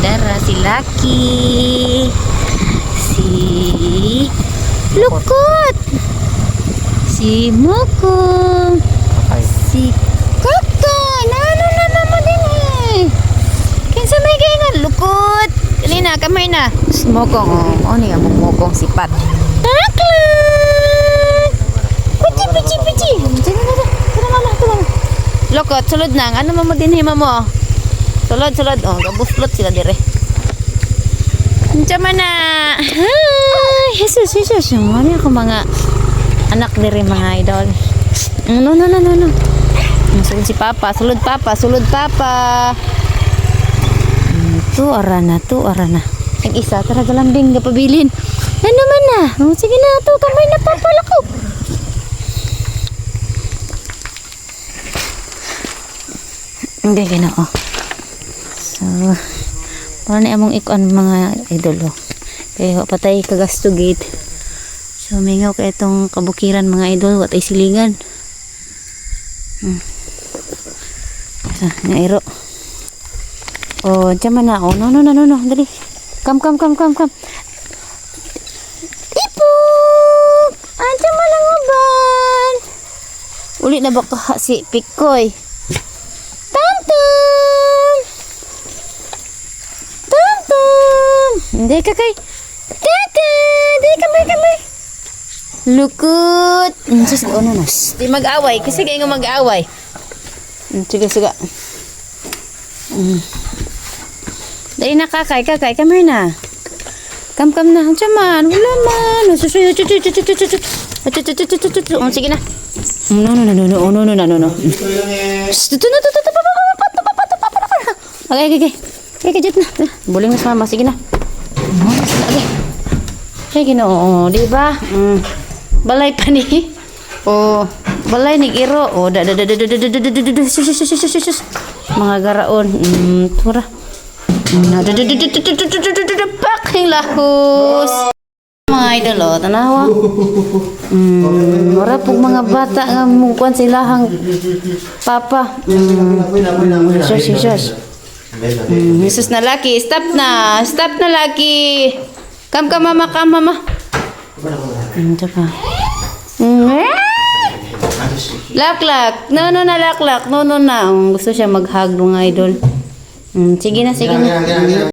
Dara, si Lucky, si Lukot, si Mukong, si Koko. Naano naman mo din eh. Kinsa may kaingan, Lukot. Kanina, kamay na. Si Mukong, oh, oh ano yung Mukong sipat. Takla! Pichi, pichi, pichi. Lukot, sulod na. Ano mo din hima mo? Sulod, sulod. Oh, gabuslot sila dire. Diyan man na. Jesus, Jesus. Ano ako mga anak dire mga idol. No, no, no, no, no. Mm, Sulod si Papa. Sulod Papa. Sulod Papa. Mm, Tu arana, tu arana. Ang isa, tara galambing gapabilin. Ano man na? Oh, sige na, to kamay na papalako. Hindi ginoo. So, para na among ikon mga idolo. Kaya wa patay kagasto gate. So, mingaw ka itong kabukiran mga idol. Wat ay silingan. Hmm. So, nga iro. Oh, dyan man na. Oh, no, no, no, no, no. Dali. Come, come, come, come, come. Uli na ba si Pikoy? Hindi ka kay... Tantan! Hindi kamay kamay. Lukot! Mm, Sus, oh no, no. Shh, Di mag-away. Kasi kayo nga mag-away. Mm, Sige, sige. Mm. Dali na kakay, kakay. Here na. Come, come na. Diyan man. Wala man. Susuyo. Oh, sige na. No, no, no, no, no, oh, no, no, no, no, no. Tutu, tutu, tutu, pa. Okay, okay, okay. Okay, kajit na. Buling na sa mama. Sige na. Okay, ginoo. Di ba? Mm. Balay pa ni. Oh, balay ni Iro. Oh, da da da da da da da da da da. Mga garaon. Mm, tura. Mm, da da da da da da da da lahus. Mga idol, oh, tanawa. Mm, ora pug mga bata nga mungkuan silahang papa. Mm. Mm, Jesus na laki. Stop na. Stop na laki. Come ka mama, come mama. Mm, pa. Mm! Laklak. No, no na laklak. No, no na. Mm, Gusto siya mag-hug mga idol. Mm, sige na, sige na.